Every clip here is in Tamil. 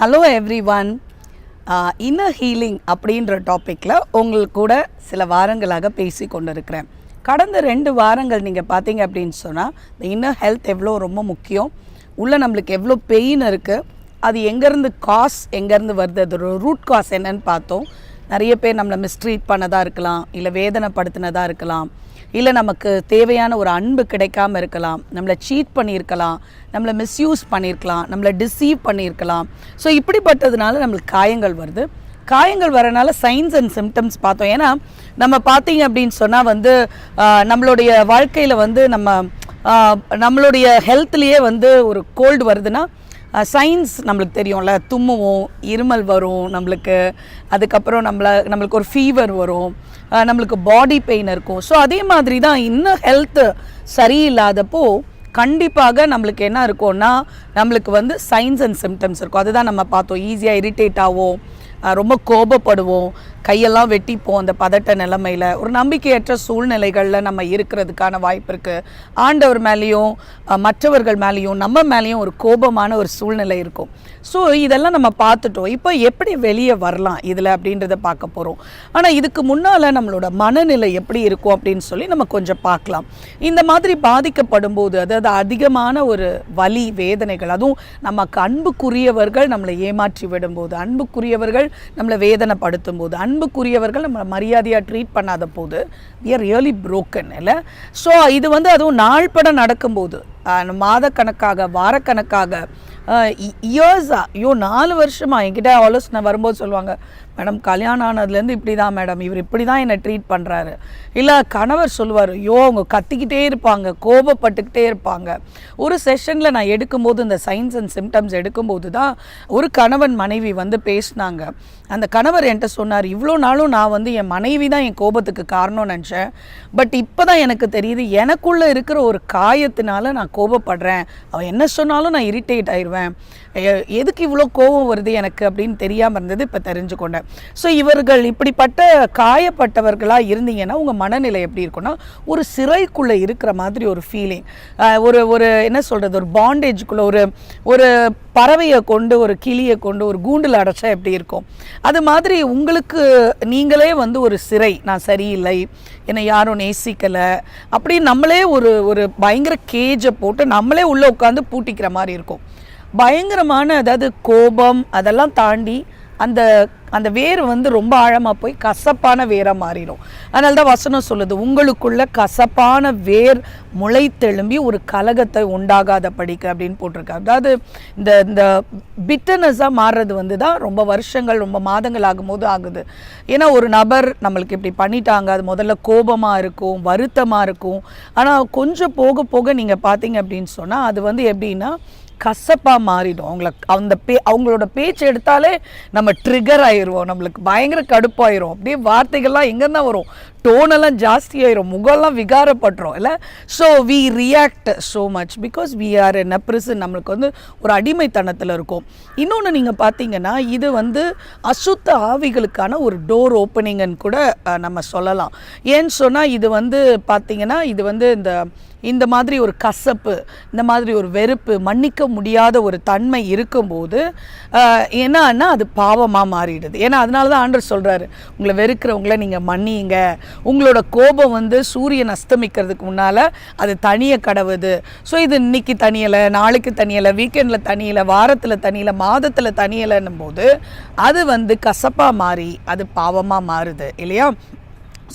Hello everyone inner healing அப்படின்ற டாப்பிக்கில் உங்களுக்கு கூட சில வாரங்களாக பேசி கொண்டிருக்கிறேன். கடந்த ரெண்டு வாரங்கள் நீங்கள் பார்த்தீங்க அப்படின்னு சொன்னால் இந்த இன்னர் ஹெல்த் எவ்வளோ ரொம்ப முக்கியம்? உள்ளே நம்மளுக்கு எவ்வளோ பெயின் இருக்குது அது எங்கேருந்து காஸ் எங்கேருந்து வருது? அதோட ரூட் காஸ் என்னன்னு பார்த்தோம். நிறைய பேர் நம்மளை மிஸ்ட்ரீட் பண்ணதாக இருக்கலாம் இல்லை வேதனைப்படுத்தினதாக இருக்கலாம். இல்லை நமக்கு தேவையான ஒரு அன்பு கிடைக்காம இருக்கலாம். நம்மளை சீட் பண்ணியிருக்கலாம். நம்மளை மிஸ்யூஸ் பண்ணியிருக்கலாம். நம்மளை டிசீவ் பண்ணியிருக்கலாம். ஸோ இப்படிப்பட்டதுனால நம்மளுக்கு காயங்கள் வருது. காயங்கள் வரனால சைன்ஸ் அண்ட் சிம்டம்ஸ் பார்த்தோம். ஏன்னா நம்ம பார்த்தீங்க அப்படின்னு சொன்னால் வந்து நம்மளுடைய வாழ்க்கையில் வந்து நம்ம நம்மளுடைய ஹெல்த்லேயே வந்து ஒரு கோல்டு வருதுன்னா சயின்ஸ் நம்மளுக்கு தெரியும்ல தும்முவோம் இருமல் வரும் நம்மளுக்கு. அதுக்கப்புறம் நம்மள நம்மளுக்கு ஒரு ஃபீவர் வரும். நம்மளுக்கு பாடி பெயின் இருக்கும். ஸோ அதே மாதிரி தான் இன்னும் ஹெல்த்து சரியில்லாதப்போ கண்டிப்பாக நம்மளுக்கு என்ன இருக்கும்னா நம்மளுக்கு வந்து சைன்ஸ் அண்ட் சிம்டம்ஸ் இருக்கும். அதுதான் நம்ம பார்த்தோம். ஈஸியாக இரிட்டேட் ஆகும் ரொம்ப கோபப்படுவோம். கையெல்லாம் வெட்டிப்போம் அந்த பதட்ட நிலைமையில். ஒரு நம்பிக்கையற்ற சூழ்நிலைகளில் நம்ம இருக்கிறதுக்கான வாய்ப்பு இருக்குது ஆண்டவர் மேலேயும் மற்றவர்கள் மேலேயும் நம்ம மேலேயும் ஒரு கோபமான ஒரு சூழ்நிலை இருக்கும். ஸோ இதெல்லாம் நம்ம பார்த்துட்டோம். இப்போ எப்படி வெளியே வரலாம் இதில் அப்படின்றத பார்க்க போகிறோம் ஆனால் இதுக்கு முன்னால் நம்மளோட மனநிலை எப்படி இருக்கும் அப்படின்னு சொல்லி நம்ம கொஞ்சம் பார்க்கலாம். இந்த மாதிரி பாதிக்கப்படும் போது அதாவது அதிகமான ஒரு வலி வேதனைகள் அதுவும் நமக்கு அன்புக்குரியவர்கள் நம்மளை ஏமாற்றி விடும்போது அன்புக்குரியவர்கள் நம்மளை வேதனைப்படுத்தும் போது அன்புக்குரியவர்கள் நம்மளை மரியாதையாக ட்ரீட் பண்ணாத போது வி ஆர் ரியலி புரோக்கன் இல்லை? ஸோ இது வந்து அதுவும் நாள்பட நடக்கும்போது மாதக்கணக்காக வாரக்கணக்காக இயர்ஸாக ஐயோ நாலு வருஷமாக என்கிட்ட ஆலோசனை வரும்போது சொல்லுவாங்க மேடம் கல்யாணம் ஆனதுலேருந்து இப்படி தான் மேடம். இவர் இப்படி தான் என்னை ட்ரீட் பண்ணுறாரு இல்லை கணவர் சொல்லுவார் ஐயோ அவங்க கத்திக்கிட்டே இருப்பாங்க கோபப்பட்டுக்கிட்டே இருப்பாங்க. ஒரு செஷனில் நான் எடுக்கும்போது இந்த சைன்ஸ் அண்ட் சிம்டம்ஸ் எடுக்கும்போது தான் ஒரு கணவன் மனைவி வந்து பேசினாங்க. அந்த கணவர் என்கிட்ட சொன்னார் இவ்வளோ நாளும் நான் வந்து என் மனைவி தான் என் கோபத்துக்கு காரணம்னு நினச்சேன். பட் இப்போ தான் எனக்கு தெரியுது எனக்குள்ளே இருக்கிற ஒரு காயத்தினால நான் கோபப்படுறேன். அவள் என்ன சொன்னாலும் நான் இரிட்டேட் ஆயிடுவேன். எதுக்கு இவ்வளோ கோபம் வருது எனக்கு அப்படின்னு தெரியாமல் இருந்தது இப்போ தெரிஞ்சுக்கொண்டேன். ஸோ இவர்கள் இப்படிப்பட்ட காயப்பட்டவர்களாக இருந்தீங்கன்னா உங்கள் மனநிலை எப்படி இருக்கும்னா ஒரு சிறைக்குள்ளே இருக்கிற மாதிரி ஒரு ஃபீலிங் ஒரு ஒரு என்ன சொல்கிறது ஒரு பாண்டேஜுக்குள்ளே ஒரு ஒரு பறவையை கொண்டு ஒரு கிளியை கொண்டு ஒரு கூண்டில் அடைச்சா எப்படி இருக்கும்? அது மாதிரி உங்களுக்கு நீங்களே வந்து ஒரு சிறை நான் சரியில்லை என்னை யாரும் நேசிக்கலை அப்படி நம்மளே ஒரு ஒரு பயங்கர கேஜை போட்டு நம்மளே உள்ளே உட்காந்து பூட்டிக்கிற மாதிரி இருக்கும். பயங்கரமான அதாவது கோபம் அதெல்லாம் தாண்டி அந்த அந்த வேர் வந்து ரொம்ப ஆழமாக போய் கசப்பான வேராக மாறிடும் அதனால தான் வசனம் சொல்லுது உங்களுக்குள்ள கசப்பான வேர் முளைத்தெழும்பி ஒரு கலகத்தை உண்டாகாத படிக்க அப்படின்னு போட்டிருக்காரு அதாவது இந்த இந்த பிட்டனஸாக மாறுறது வந்து தான் ரொம்ப வருஷங்கள் ரொம்ப மாதங்கள் ஆகும்போது ஆகுது. ஏன்னா ஒரு நபர் நம்மளுக்கு இப்படி பண்ணிட்டாங்க அது முதல்ல கோபமாக இருக்கும் வருத்தமாக இருக்கும். ஆனால் கொஞ்சம் போக போக நீங்கள் பார்த்தீங்க அப்படின்னு சொன்னால் அது வந்து எப்படின்னா கசப்பாக மாறிடும். அவங்கள அந்த பே அவங்களோட பேச்சு எடுத்தாலே நம்ம ட்ரிகர் ஆயிடுவோம். நம்மளுக்கு பயங்கர கடுப்பாயிரும். அப்படியே வார்த்தைகள்லாம் எங்கேருந்தான் வரும். டோனெல்லாம் ஜாஸ்தி ஆயிரும். முகம்லாம் விகாரப்படுறோம் இல்லை? So we react so much because we are in a prison நம்மளுக்கு வந்து ஒரு அடிமைத்தனத்தில் இருக்கும். இன்னொன்று நீங்கள் பார்த்தீங்கன்னா இது வந்து அசுத்த ஆவிகளுக்கான ஒரு டோர் ஓப்பனிங்னு கூட நம்ம சொல்லலாம். ஏன்னு சொன்னால் இது வந்து பார்த்தீங்கன்னா இது வந்து இந்த இந்த மாதிரி ஒரு கசப்பு இந்த மாதிரி ஒரு வெறுப்பு மன்னிக்க முடியாத ஒரு தன்மை இருக்கும்போது என்னன்னா அது பாவமாக மாறிடுது. ஏன்னா அதனால தான் ஆண்டர் சொல்கிறாரு உங்களை வெறுக்கிறவங்கள நீங்கள் மன்னியுங்க. உங்களோட கோபம் வந்து சூரியன் அஸ்தமிக்கிறதுக்கு முன்னால் அது தனிய கடவுது. ஸோ இது இன்னைக்கு தனியலை நாளைக்கு தனியலை வீக்கெண்டில் தனியலை வாரத்தில் தனியலை மாதத்தில் தனியலைன்னும் போது அது வந்து கசப்பாக மாறி அது பாவமாக மாறுது இல்லையா?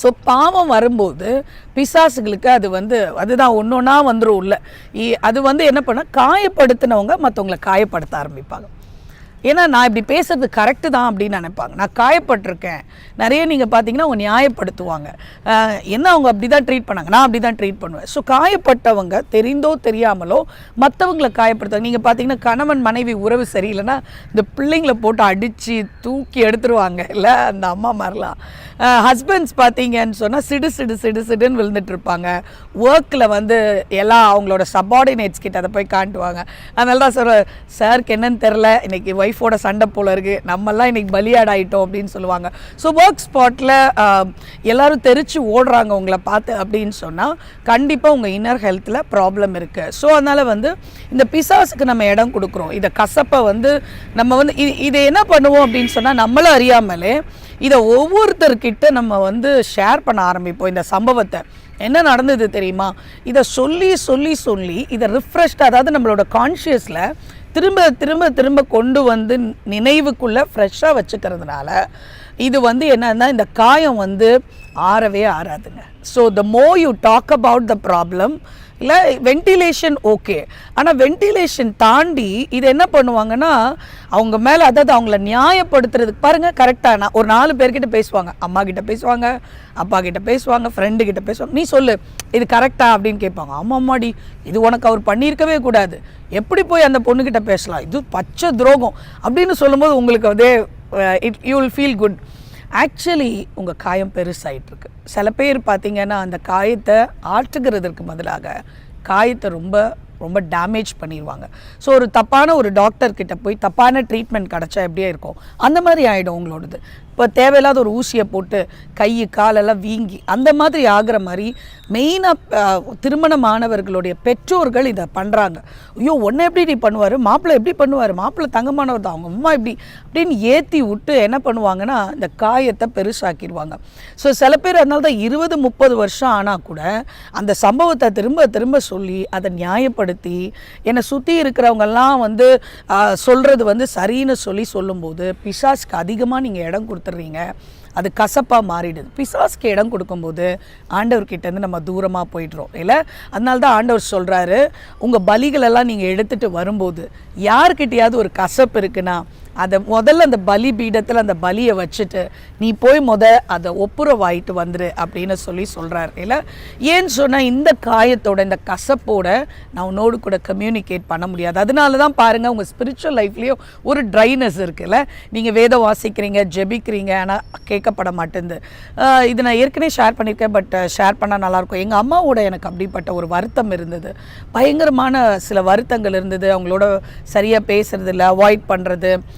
ஸோ பாவம் வரும்போது பிசாசுகளுக்கு அது வந்து அதுதான் ஒன்று ஒன்றா வந்துடும் உள்ள. இ- அது வந்து என்ன பண்ண காயப்படுத்தினவங்க மற்றவங்களை காயப்படுத்த ஆரம்பிப்பாங்க. ஏன்னா நான் இப்படி பேசுறது கரெக்டு தான் அப்படின்னு நினைப்பாங்க. நான் காயப்பட்டிருக்கேன். நிறைய நீங்கள் பார்த்தீங்கன்னா அவங்க நியாயப்படுத்துவாங்க. என்ன அவங்க அப்படி தான் ட்ரீட் பண்ணாங்க? நான் அப்படி தான் ட்ரீட் பண்ணுவேன். ஸோ காயப்பட்டவங்க தெரிந்தோ தெரியாமலோ மற்றவங்களை காயப்படுத்துவாங்க. நீங்கள் பார்த்தீங்கன்னா கணவன் மனைவி உறவு சரியில்லைன்னா இந்த பிள்ளைங்களை போட்டு அடித்து தூக்கி எடுத்துருவாங்க. இல்லை அந்த அம்மா மாதிரிலாம். ஹஸ்பண்ட்ஸ் பார்த்தீங்கன்னு சொன்னால் சிடு சிடு சிடு சிடுன்னு விழுந்துட்டு இருப்பாங்க ஒர்க்கில் வந்து எல்லாம் அவங்களோட சப்பார்டினேட்ஸ் கிட்ட அதை போய் காட்டுவாங்க. அதனால தான் சார் சாருக்கு என்னன்னு தெரில இன்றைக்கி ஒய்ஃப் ஒய்ஃபோட சண்டை போல இருக்குது நம்மெல்லாம் இன்றைக்கி பலியாடாயிட்டோம் அப்படின்னு சொல்லுவாங்க. ஸோ ஒர்க் ஸ்பாட்டில் எல்லோரும் தெரிச்சு ஓடுறாங்க உங்களை பார்த்து அப்படின்னு சொன்னால் கண்டிப்பாக உங்கள் இன்னர் ஹெல்த்தில் ப்ராப்ளம் இருக்குது ஸோ அதனால் வந்து இந்த பிசாஸுக்கு நம்ம இடம் கொடுக்குறோம். இதை கசப்பை வந்து நம்ம வந்து இது இதை என்ன பண்ணுவோம் அப்படின்னு சொன்னால் நம்மளும் அறியாமலே இதை ஒவ்வொருத்தர்கிட்ட நம்ம வந்து ஷேர் பண்ண ஆரம்பிப்போம். இந்த சம்பவத்தை. என்ன நடந்தது தெரியுமா? இதை சொல்லி சொல்லி சொல்லி இதை ரிஃப்ரெஷ்டாக அதாவது நம்மளோட கான்ஷியஸில் திரும்ப திரும்ப திரும்ப கொண்டு வந்து நினைவுக்குள்ளே ஃப்ரெஷ்ஷாக வச்சுக்கிறதுனால இது வந்து என்னன்னா இந்த காயம் வந்து ஆறவே ஆறாதுங்க. So the more you talk about the problem இல்லை வென்டிலேஷன் ஓகே ஆனால் வென்டிலேஷன் தாண்டி இது என்ன பண்ணுவாங்கன்னா அவங்க மேலே அதாவது அவங்கள நியாயப்படுத்துறதுக்கு பாருங்கள் கரெக்டாக நான் ஒரு நாலு பேர்கிட்ட பேசுவாங்க. அம்மா கிட்ட பேசுவாங்க அப்பா கிட்ட பேசுவாங்க ஃப்ரெண்டு கிட்ட பேசுவாங்க. நீ சொல்லு இது கரெக்டா அப்படின்னு கேட்பாங்க. ஆமாம் அம்மாடி இது உனக்கு அவர் பண்ணியிருக்கவே கூடாது. எப்படி போய் அந்த பொண்ணுக்கிட்ட பேசலாம்? இது பச்சை துரோகம். அப்படின்னு சொல்லும்போது உங்களுக்கு அதே it you will feel good actually உங்கள் காயம் பெருசாயிட்டிருக்கு. சில பேர் பார்த்தீங்கன்னா அந்த காயத்தை ஆற்றுகிறதற்கு பதிலாக காயத்தை ரொம்ப ரொம்ப டேமேஜ் பண்ணிடுவாங்க ஸோ ஒரு தப்பான ஒரு டாக்டர்கிட்ட போய் தப்பான ட்ரீட்மெண்ட் கிடச்சா எப்படியே இருக்கும்? அந்த மாதிரி ஆகிடும் உங்களோடது. இப்போ தேவையில்லாத ஒரு ஊசியை போட்டு கை காலெல்லாம் வீங்கி அந்த மாதிரி ஆகிற மாதிரி மெயினாக திருமணமானவர்களுடைய பெற்றோர்கள் இதை பண்ணுறாங்க ஐயோ ஒன்று எப்படி நீ பண்ணுவார்? மாப்பிள்ளை எப்படி பண்ணுவார்? மாப்பிள்ளை தங்கமானவர் தான். அவங்க அம்மா இப்படி அப்படின்னு ஏற்றி விட்டு என்ன பண்ணுவாங்கன்னா இந்த காயத்தை பெருசாக்கிடுவாங்க. ஸோ சில பேர் அதனால தான் இருபது முப்பது வருஷம் ஆனால் கூட அந்த சம்பவத்தை திரும்ப திரும்ப சொல்லி அதை நியாயப்படுத்தி என்னை சுற்றி இருக்கிறவங்கெல்லாம் வந்து சொல்கிறது வந்து சரின்னு சொல்லி சொல்லும்போது பிசாஸ்க்கு அதிகமாக நீங்கள் இடம் கொடுத்து கொடுத்துட்றீங்க. அது கசப்பாக மாறிடுது. பிசாஸ்க்கு இடம் கொடுக்கும்போது ஆண்டவர்கிட்டேருந்து நம்ம தூரமாக போயிடுறோம். இல்லை? அதனால தான் ஆண்டவர் சொல்கிறாரு உங்கள் பலிகளெல்லாம் நீங்கள் எடுத்துகிட்டு வரும்போது யார்கிட்டயாவது ஒரு கசப்பு இருக்குன்னா அதை முதல்ல அந்த பலி பீடத்தில் அந்த பலியை வச்சுட்டு நீ போய் முத அதை ஒப்புரவாயிட்டு வந்துரு அப்படின்னு சொல்லி சொல்கிறார் இல்லை ஏன்னு சொன்னால் இந்த காயத்தோட இந்த கசப்போட நான் உன்னோடு கூட கம்யூனிகேட் பண்ண முடியாது. அதனால தான் பாருங்கள் உங்கள் ஸ்பிரிச்சுவல் லைஃப்லேயும் ஒரு ட்ரைனஸ் இருக்குல்ல நீங்கள் வேதம் வாசிக்கிறீங்க ஜெபிக்கிறீங்க ஆனால் கேட்கப்பட மாட்டேங்குது. இது நான் ஏற்கனவே ஷேர் பண்ணியிருக்கேன் பட் ஷேர் பண்ணால் நல்லாயிருக்கும். எங்கள் அம்மாவோட எனக்கு அப்படிப்பட்ட ஒரு வருத்தம் இருந்தது. பயங்கரமான சில வருத்தங்கள் இருந்தது. அவங்களோட சரியாக பேசுறது இல்லை அவாய்ட் பண்ணுறது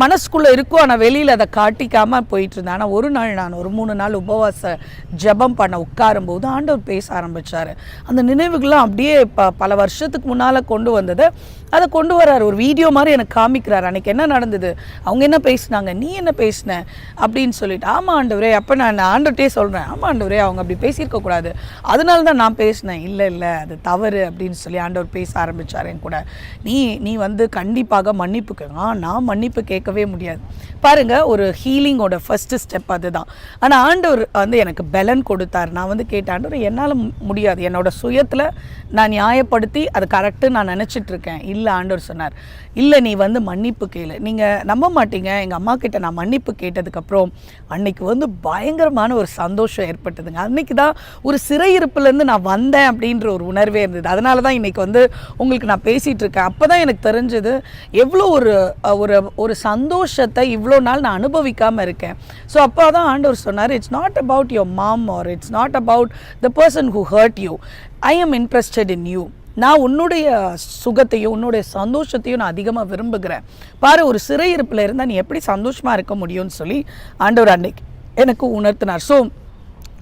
மனசுக்குள்ளே இருக்கும் ஆனால் வெளியில் அதை காட்டிக்காமல் போயிட்டு இருந்தேன் ஆனால் ஒரு நாள் நான் ஒரு மூணு நாள் உபவாச ஜெபம் பண்ண உட்காரும்போது ஆண்டவர் பேச ஆரம்பிச்சார். அந்த நினைவுகள்லாம் அப்படியே ப பல வருஷத்துக்கு முன்னால் கொண்டு வந்ததை. அதை கொண்டு வராரு ஒரு வீடியோ மாதிரி எனக்கு காமிக்கிறார். அன்னைக்கு என்ன நடந்தது? அவங்க என்ன பேசினாங்க? நீ என்ன பேசின? அப்படின்னு சொல்லிட்டு ஆமாம் ஆண்டவரே அப்போ நான் ஆண்டவர்கிட்டே சொல்கிறேன் ஆமாம் ஆண்டவரே அவங்க அப்படி பேசியிருக்க கூடாது. அதனால தான் நான் பேசினேன். இல்லை இல்லை அது தவறு அப்படின்னு சொல்லி ஆண்டவர் பேச ஆரம்பிச்சார் என் கூட. நீ நீ வந்து கண்டிப்பாக மன்னிப்பு ஆ நான் மன்னிப்பு கேட்கவே முடியாது. பாருங்க ஒரு ஹீலிங்கோட ஃபஸ்ட்டு ஸ்டெப் அதுதான். ஆனால் ஆண்டவர் வந்து எனக்கு பலன் கொடுத்தார். நான் வந்து கேட்டேன் ஆண்டவர் என்னால் முடியாது. என்னோட சுயத்தில் நான் நியாயப்படுத்தி அது கரெக்டு நான் நினச்சிட்டு இருக்கேன் இல்லை ஆண்டவர் சொன்னார். இல்லை நீ வந்து மன்னிப்பு கேளு. நீங்கள் நம்ப மாட்டீங்க. எங்கள் அம்மா கிட்ட நான் மன்னிப்பு கேட்டதுக்கப்புறம் அன்னைக்கு வந்து பயங்கரமான ஒரு சந்தோஷம் ஏற்பட்டதுங்க. அன்னைக்கு தான் ஒரு சிறையிருப்புலேருந்து நான் வந்தேன் அப்படின்ற ஒரு உணர்வே இருந்தது. அதனால தான் இன்னைக்கு வந்து உங்களுக்கு நான் பேசிகிட்டு இருக்கேன் அப்போ தான் எனக்கு தெரிஞ்சது எவ்வளோ ஒரு ஒரு ஒரு ஒரு சந்தோஷத்தை இவ்வளோ நாள் நான் அனுபவிக்காமல் இருக்கேன். ஸோ அப்போ தான் ஆண்டவர் சொன்னார் it's not about your mum or it's not about the person who hurt you I am interested in you நான் உன்னுடைய சுகத்தையும் உன்னுடைய சந்தோஷத்தையும் நான் அதிகமாக விரும்புகிறேன். பாரு ஒரு சிறையிருப்பில் இருந்தால் நீ எப்படி சந்தோஷமாக இருக்க முடியும்னு சொல்லி ஆண்டவர் அன்னைக்கு எனக்கு உணர்த்தினார். ஸோ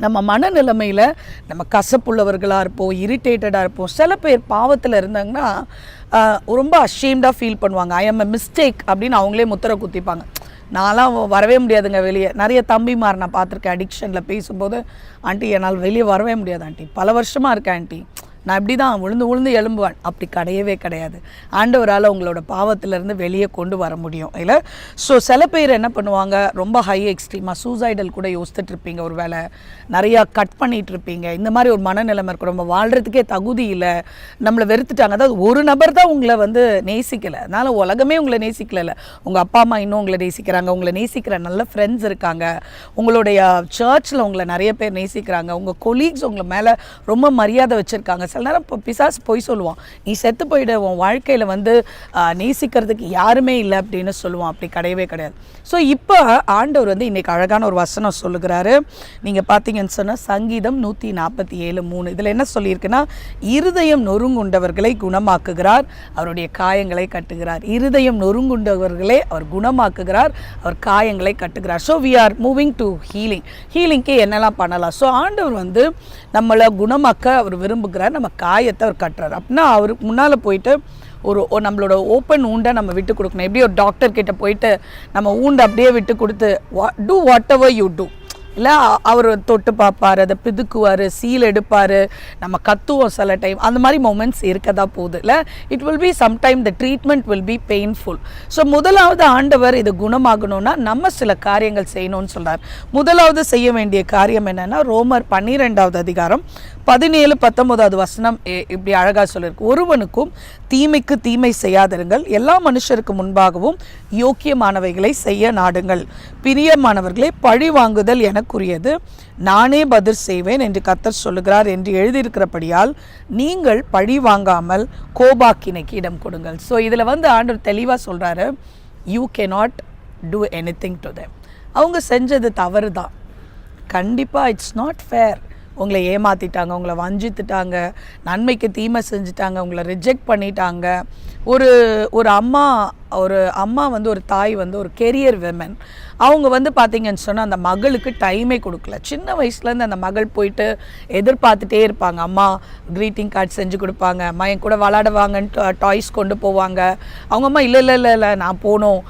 நம்ம மனநிலைமையில் நம்ம கசப்புள்ளவர்களாக இருப்போம் இரிட்டேட்டடாக இருப்போம். சில பேர் பாவத்தில் இருந்தாங்கன்னா ரொம்ப அஷேம்டாக ஃபீல் பண்ணுவாங்க. ஐ எம் எ மிஸ்டேக் அப்படின்னு அவங்களே முத்திரை குத்திப்பாங்க. நான்லாம் வரவே முடியாதுங்க வெளியே. நிறைய தம்பிமார் நான் பார்த்துருக்கேன் அடிக்ஷனில் பேசும்போது ஆண்டி என்னால் வெளியே வரவே முடியாது ஆண்டி. பல வருஷமாக இருக்கேன் ஆண்டி. நான் இப்படி தான் உளுந்து உளுந்து எழும்புவேன். அப்படி கிடையவே கிடையாது. ஆண்டவரால் உங்களோட பாவத்திலேருந்து வெளியே கொண்டு வர முடியும். இல்லை? ஸோ சில பேர் என்ன பண்ணுவாங்க? ரொம்ப ஹை எக்ஸ்ட்ரீமாக சூசைடல் கூட யோசித்துட்டு இருப்பீங்க. ஒரு வேளை நிறையா கட் பண்ணிகிட்டு இருப்பீங்க. இந்த மாதிரி ஒரு மனநிலைமை இருக்கும் நம்ம வாழ்கிறதுக்கே தகுதி இல்லை. நம்மளை வெறுத்துட்டாங்க. அதாவது ஒரு நபர் தான் உங்களை வந்து நேசிக்கலை. அதனால் உலகமே உங்களை நேசிக்கல உங்கள் அப்பா அம்மா இன்னும் உங்களை நேசிக்கிறாங்க. உங்களை நேசிக்கிற நல்ல ஃப்ரெண்ட்ஸ் இருக்காங்க. உங்களுடைய சர்ச்சில் உங்களை நிறைய பேர் நேசிக்கிறாங்க. உங்கள் கொலீக்ஸ் உங்களை மேலே ரொம்ப மரியாதை வச்சுருக்காங்க. சில நேரம் இப்போ பிசாசு பொய் சொல்லுவான். நீ செத்து போயிட உன் வாழ்க்கையில் வந்து நேசிக்கிறதுக்கு யாருமே இல்லை அப்படின்னு சொல்லுவான். அப்படி கிடையவே கிடையாது. ஸோ இப்போ ஆண்டவர் வந்து இன்றைக்கி அழகான ஒரு வசனம் சொல்லுகிறாரு. நீங்கள் பார்த்தீங்கன்னு சொன்னால் சங்கீதம் நூற்றி நாற்பத்தி ஏழு மூணு. இதில் என்ன சொல்லியிருக்குன்னா இருதயம் நொறுங்குண்டவர்களை குணமாக்குகிறார் அவருடைய காயங்களை கட்டுகிறார். இருதயம் நொறுங்குண்டவர்களை அவர் குணமாக்குகிறார் அவர் காயங்களை கட்டுகிறார். So we are moving to healing ஹீலிங்க்கு என்னெல்லாம் பண்ணலாம்? ஸோ ஆண்டவர் வந்து நம்மளை குணமாக்க அவர் விரும்புகிறார் நம்ம காயத்தை அவர் கட்டுறார். அப்படின்னா அவருக்கு முன்னால் போயிட்டு ஒரு நம்மளோட ஓப்பன் ஊண்டை நம்ம விட்டு கொடுக்கணும். எப்படி ஒரு டாக்டர் கிட்ட போயிட்டு நம்ம ஊண்டை அப்படியே விட்டு கொடுத்து do whatever you do இல்லை அவர் தொட்டு பார்ப்பார் அதை பிதுக்குவார் சீல் எடுப்பார் நம்ம கத்துவோம் சில டைம் அந்த மாதிரி மூமெண்ட்ஸ் இருக்க தான் போகுது. இல்லை it will be sometime the treatment will be painful so முதலாவது ஆண்டவர் இது குணமாகணும்னா நம்ம சில காரியங்கள் செய்யணும்னு சொல்கிறார் முதலாவது செய்ய வேண்டிய காரியம் என்னென்னா ரோமர் பன்னிரெண்டாவது அதிகாரம் பதினேழு பத்தொன்பதாவது வசனம் இப்படி அழகாக சொல்லியிருக்கு ஒருவனுக்கும் தீமைக்கு தீமை செய்யாதிருங்கள். எல்லா மனுஷருக்கு முன்பாகவும் யோக்கியமானவைகளை செய்ய நாடுங்கள். பிரியமானவர்களே பழி வாங்குதல் எனக்குரியது. நானே பதில் செய்வேன் என்று கத்தர் சொல்லுகிறார் என்று எழுதியிருக்கிறபடியால் நீங்கள் பழி வாங்காமல் கோபாக்கினைக்கு இடம் கொடுங்கள். ஸோ இதில் வந்து ஆண்டவர் தெளிவாக சொல்கிறாரு you cannot do anything to them. அவங்க செஞ்சது தவறு தான் கண்டிப்பாக இட்ஸ் நாட் ஃபேர் உங்களை ஏமாற்றிட்டாங்க உங்களை வஞ்சித்துட்டாங்க நன்மைக்கு தீமை செஞ்சுட்டாங்க உங்களை ரிஜெக்ட் பண்ணிட்டாங்க. ஒரு ஒரு அம்மா ஒரு அம்மா வந்து ஒரு தாய் வந்து ஒரு கெரியர் விமன் அவங்க வந்து பார்த்தீங்கன்னு சொன்னால் அந்த மகளுக்கு டைமே கொடுக்கல. சின்ன வயசுலேருந்து அந்த மகள் போயிட்டு எதிர்பார்த்துட்டே இருப்பாங்க. அம்மா க்ரீட்டிங் கார்டு செஞ்சு கொடுப்பாங்க. அம்மா என் கூட விளாடுவாங்கன்னு டாய்ஸ் கொண்டு போவாங்க. அவங்க அம்மா இல்லை இல்லை இல்லை இல்லை நான் போகணும்.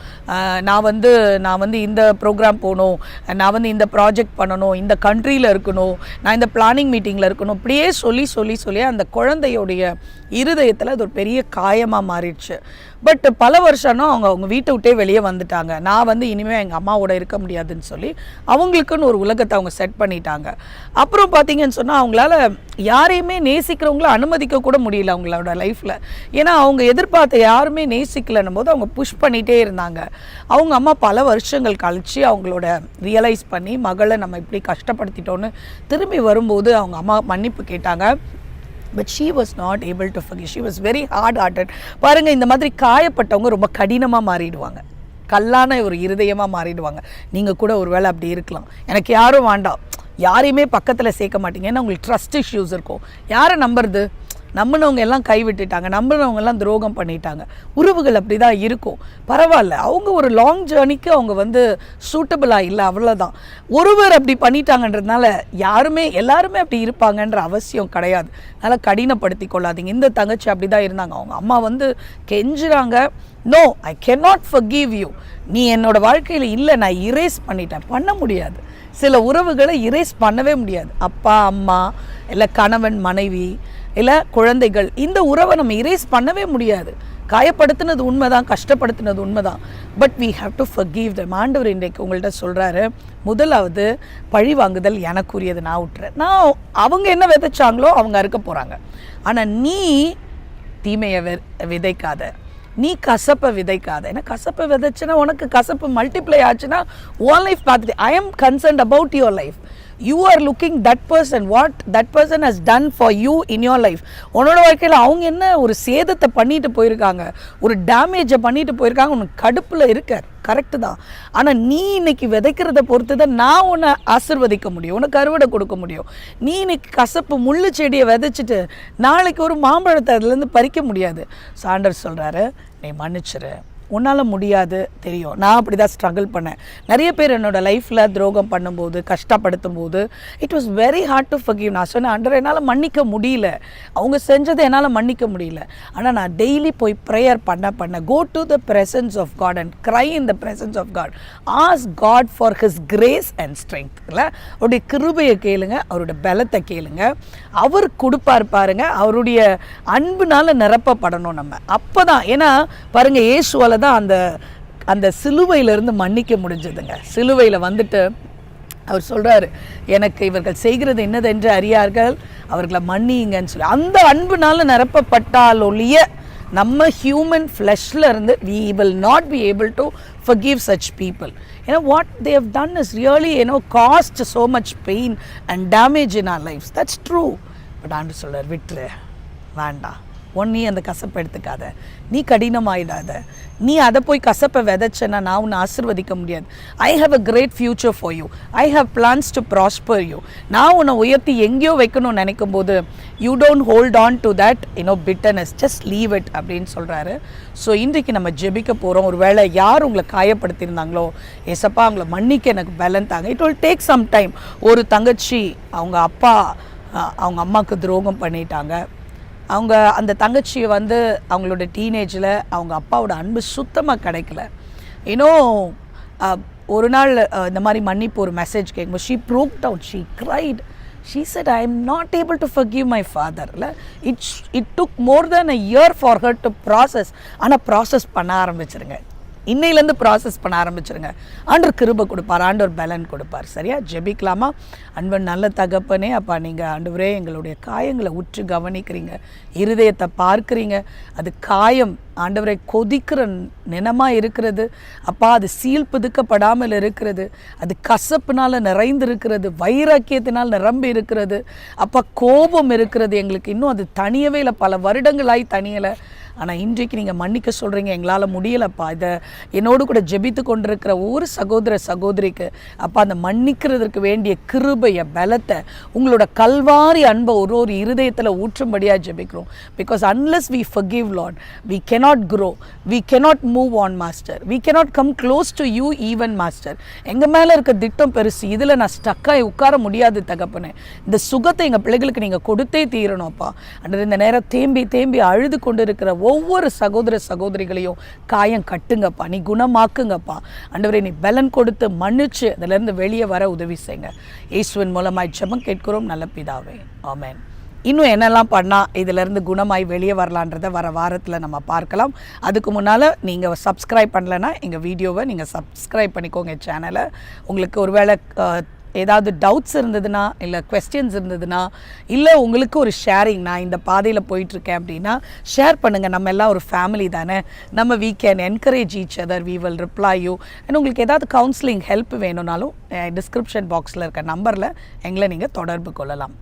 நான் வந்து நான் வந்து இந்த ப்ரோக்ராம் போகணும். நான் வந்து இந்த ப்ராஜெக்ட் பண்ணணும். இந்த கண்ட்ரியில் இருக்கணும். நான் இந்த பிளானிங் மீட்டிங்கில் இருக்கணும். இப்படியே சொல்லி சொல்லி சொல்லி அந்த குழந்தையுடைய இருதயத்தில் அது ஒரு பெரிய காயமாக மாறிடுச்சு. பட் பல வருஷம்னா அவங்க அவங்க வீட்டை விட்டே வெளியே வந்துட்டாங்க. நான் வந்து இனிமேல் எங்கள் அம்மாவோட இருக்க முடியாதுன்னு சொல்லி அவங்களுக்குன்னு ஒரு உலகத்தை அவங்க செட் பண்ணிட்டாங்க. அப்புறம் பார்த்தீங்கன்னு சொன்னால் அவங்களால யாரையுமே நேசிக்கிறவங்கள அனுமதிக்க கூட முடியல அவங்களோட லைஃப்பில் ஏன்னா அவங்க எதிர்பார்த்த யாருமே நேசிக்கலன்னும் போது அவங்க புஷ் பண்ணிகிட்டே இருந்தாங்க. அவங்க அம்மா பல வருஷங்கள் கழித்து அவங்களோட ரியலைஸ் பண்ணி மகளை நம்ம இப்படி கஷ்டப்படுத்திட்டோன்னு திரும்பி வரும்போது அவங்க அம்மா மன்னிப்பு கேட்டாங்க. But she was not able to forgive. She was very hard hearted பாருங்கள் இந்த மாதிரி காயப்பட்டவங்க ரொம்ப கடினமாக மாறிடுவாங்க. கல்லான ஒரு இருதயமாக மாறிடுவாங்க. நீங்கள் கூட ஒரு வேளை அப்படி இருக்கலாம். எனக்கு யாரும் வேண்டாம். யாரையுமே பக்கத்தில் சேர்க்க மாட்டீங்க. ஏன்னா உங்களுக்கு ட்ரஸ்ட் இஷ்யூஸ் இருக்கும். யாரை நம்புறது? நம்பினவங்க எல்லாம் கைவிட்டுட்டாங்க நம்பினவங்க எல்லாம் துரோகம் பண்ணிட்டாங்க. உறவுகள் அப்படி தான் இருக்கும். பரவாயில்ல அவங்க ஒரு லாங் ஜேர்னிக்கு அவங்க வந்து சூட்டபிளாக இல்லை அவ்வளோதான் ஒருவர் அப்படி பண்ணிட்டாங்கன்றதுனால யாருமே எல்லாருமே அப்படி இருப்பாங்கன்ற அவசியம் கிடையாது. அதனால் கடினப்படுத்தி கொள்ளாதீங்க. இந்த தங்கச்சி அப்படி தான் இருந்தாங்க. அவங்க அம்மா வந்து கெஞ்சுறாங்க no I can not forgive you நீ என்னோடய வாழ்க்கையில் இல்லை நான் இரேஸ் பண்ணிட்டேன். பண்ண முடியாது. சில உறவுகளை இரேஸ் பண்ணவே முடியாது. அப்பா அம்மா இல்லை கணவன் மனைவி இல்லை குழந்தைகள் இந்த உறவை நம்ம இரேஸ் பண்ணவே முடியாது. காயப்படுத்தினது உண்மைதான் கஷ்டப்படுத்தினது உண்மைதான். But we have to forgive the ஆண்டவர் இன்றைக்கு உங்கள்கிட்ட சொல்கிறாரு முதலாவது பழி வாங்குதல் எனக்குரியது நான் விட்டுறேன் நான் அவங்க என்ன விதைச்சாங்களோ அவங்க அறுக்க போகிறாங்க ஆனால் நீ தீமையை விதைக்காத. நீ கசப்பை விதைக்காத. ஏன்னா கசப்பை விதைச்சுன்னா உனக்கு கசப்பு மல்டிப்ளை ஆச்சுன்னா உன் லைஃப் பார்த்துட்டு I am concerned about your life you are looking that person what that person has done for you in your life உன்னோட வாழ்க்கையில் அவங்க என்ன ஒரு சேதத்தை பண்ணிட்டு போயிருக்காங்க ஒரு டேமேஜை பண்ணிட்டு போயிருக்காங்க உனக்கு கடுப்பில் இருக்க. கரெக்டு தான். ஆனால் நீ இன்னைக்கு விதைக்கிறத பொறுத்து தான் நான் உன்னை ஆசிர்வதிக்க முடியும் உனக்கு அறுவடை கொடுக்க முடியும். நீ இன்னைக்கு கசப்பு முள்ளு செடியை விதைச்சிட்டு நாளைக்கு ஒரு மாம்பழத்தை அதுலேருந்து பறிக்க முடியாது. சாண்டர் சொல்கிறாரு நீ மன்னிச்சிரு. உன்னால் முடியாது தெரியும். நான் அப்படி தான் ஸ்ட்ரகிள் பண்ணேன். நிறைய பேர் என்னோடய லைஃப்பில் துரோகம் பண்ணும்போது கஷ்டப்படுத்தும் போது it was very hard to forgive. நான் சொன்னேன் அண்டர் என்னால் மன்னிக்க முடியல. அவங்க செஞ்சதை என்னால் மன்னிக்க முடியல. ஆனால் நான் டெய்லி போய் ப்ரேயர் பண்ண பண்ண go to the presence of God and cry in the presence of God ask God for his grace and strength இல்லை அவருடைய கிருபையை கேளுங்க அவருடைய பலத்தை கேளுங்க. அவர் கொடுப்பார் பாருங்க அவருடைய அன்புனால நிரப்பப்படணும் நம்ம. அப்போ தான் ஏன்னா பாருங்க ஏசுவால தான் அந்த அந்த சிலுவையிலேருந்து மன்னிக்க முடிஞ்சதுங்க. சிலுவையில் வந்துட்டு அவர் சொல்கிறாரு எனக்கு இவர்கள் செய்கிறது என்னதென்று அறியார்கள் அவர்களை மன்னியுங்கன்னு சொல்லி. அந்த அன்புனால நிரப்பப்பட்டால் ஒழிய நம்ம ஹியூமன் ஃப்ளெஷ்ல இருந்து we will not be able to forgive such people ஏன்னா what they have done is really ஏனோ caused so much pain and damage in our life that's true but and சொல்கிறார் விட்டுரு வேண்டாம். ஒன் நீ அந்த கசப்பை எடுத்துக்காத. நீ கடினமாயிடாத. நீ அதை போய் கசப்பை விதைச்சேன்னா நான் உன்னை ஆசிர்வதிக்க முடியாது. I have a great future for you I have plans to prosper you நான் உன்னை உயர்த்தி எங்கேயோ வைக்கணும்னு நினைக்கும் போது you don't hold on to that you know bitterness just leave it அப்படின்னு சொல்கிறாரு ஸோ இன்றைக்கு நம்ம ஜெபிக்க போகிறோம் ஒரு வேளை யார் உங்களை காயப்படுத்தியிருந்தாங்களோ எசப்பா அவங்கள மன்னிக்க எனக்கு பலன் தாங்க. It will take some time ஒரு தங்கச்சி அவங்க அப்பா அவங்க அம்மாவுக்கு துரோகம் பண்ணிட்டாங்க. அவங்க அந்த தங்கச்சியை வந்து அவங்களோட டீனேஜில் அவங்க அப்பாவோட அன்பு சுத்தமாக கிடைக்கல. இன்னும் ஒரு நாள் இந்த மாதிரி மன்னிப்பு ஒரு மெசேஜ் கேட்கும்போது she broke down she cried she said I am not able to forgive my father இல்லை it's it took more than a year for her to process ஆனால் ப்ராசஸ் பண்ண ஆரம்பிச்சிருங்க. இன்னையிலேருந்து ப்ராசஸ் பண்ண ஆரம்பிச்சிருங்க. ஆண்டவர் கிருபை கொடுப்பார் ஆண்டவர் பலன் கொடுப்பார். சரியா? ஜெபிக்கலாமா? அன்பன் நல்ல தகப்பனே அப்பா நீங்கள் ஆண்டவரே எங்களுடைய காயங்களை உற்று கவனிக்கிறீங்க. இருதயத்தை பார்க்குறீங்க. அது காயம் ஆண்டவரை கொதிக்கிற நினமாக இருக்கிறது. அப்பா அது சீல் பிதுக்கப்படாமல் இருக்கிறது. அது கசப்புனால் நிறைந்திருக்கிறது. வைராக்கியத்தினால் நிரம்பி இருக்கிறது. அப்பா கோபம் இருக்கிறது எங்களுக்கு. இன்னும் அது தனியவே இல்லை. பல வருடங்களாய் தனியலை. ஆனால் இன்றைக்கு நீங்கள் மன்னிக்க சொல்கிறீங்க எங்களால் முடியலப்பா. இதை என்னோடு கூட ஜெபித்து கொண்டிருக்கிற ஒரு சகோதர சகோதரிக்கு அப்பா அந்த மன்னிக்கிறதுக்கு வேண்டிய கிருபைய பலத்தை உங்களோட கல்வாரி அன்பை ஒரு ஒரு இருதயத்தில் ஊற்றும்படியாக ஜெபிக்கிறோம். Because unless we forgive Lord we cannot grow we cannot move on master we cannot come close to you even master எங்கள் மேலே இருக்க திட்டம் பெருசு இதில் நான் ஸ்டக்காகி உட்கார முடியாது தகப்பனே. இந்த சுகத்தை எங்கள் பிள்ளைகளுக்கு நீங்கள் கொடுத்தே தீரணும்ப்பா அன்று இந்த நேரம் தேம்பி தேம்பி அழுது கொண்டு இருக்கிற ஒவ்வொரு சகோதர சகோதரிகளையும் காயம் கட்டுங்கப்பா. நீ குணமாக்குங்கப்பா. ஆண்டவரே நீ பலன் கொடுத்து மன்னிச்சு அதிலிருந்து வெளியே வர உதவி செய்யுங்க. இயேசுவின் மூலமாய் ஜெபம் கேட்கிறோம். நல்ல பிதாவே. ஆமேன். இன்னும் என்னெல்லாம் பண்ணால் இதிலேருந்து குணமாய் வெளியே வரலான்றதை வர வாரத்தில் நம்ம பார்க்கலாம். அதுக்கு முன்னால் நீங்கள் சப்ஸ்கிரைப் பண்ணலைன்னா எங்கள் வீடியோவை நீங்கள் சப்ஸ்கிரைப் பண்ணிக்கோங்க சேனலை உங்களுக்கு ஒருவேளை ஏதாவது டவுட்ஸ் இருந்ததுன்னா இல்லை கொஸ்டின்ஸ் இருந்ததுன்னா இல்லை உங்களுக்கு ஒரு ஷேரிங் நான் இந்த பாதையில் போயிட்டுருக்கேன் அப்படின்னா ஷேர் பண்ணுங்கள் நம்ம எல்லாம் ஒரு ஃபேமிலி தானே. நம்ம we can encourage each other we will reply you and உங்களுக்கு ஏதாவது கவுன்சிலிங் ஹெல்ப் வேணும்னாலும் டிஸ்கிரிப்ஷன் பாக்ஸில் இருக்க நம்பரில் எங்களை நீங்கள் தொடர்பு கொள்ளலாம்.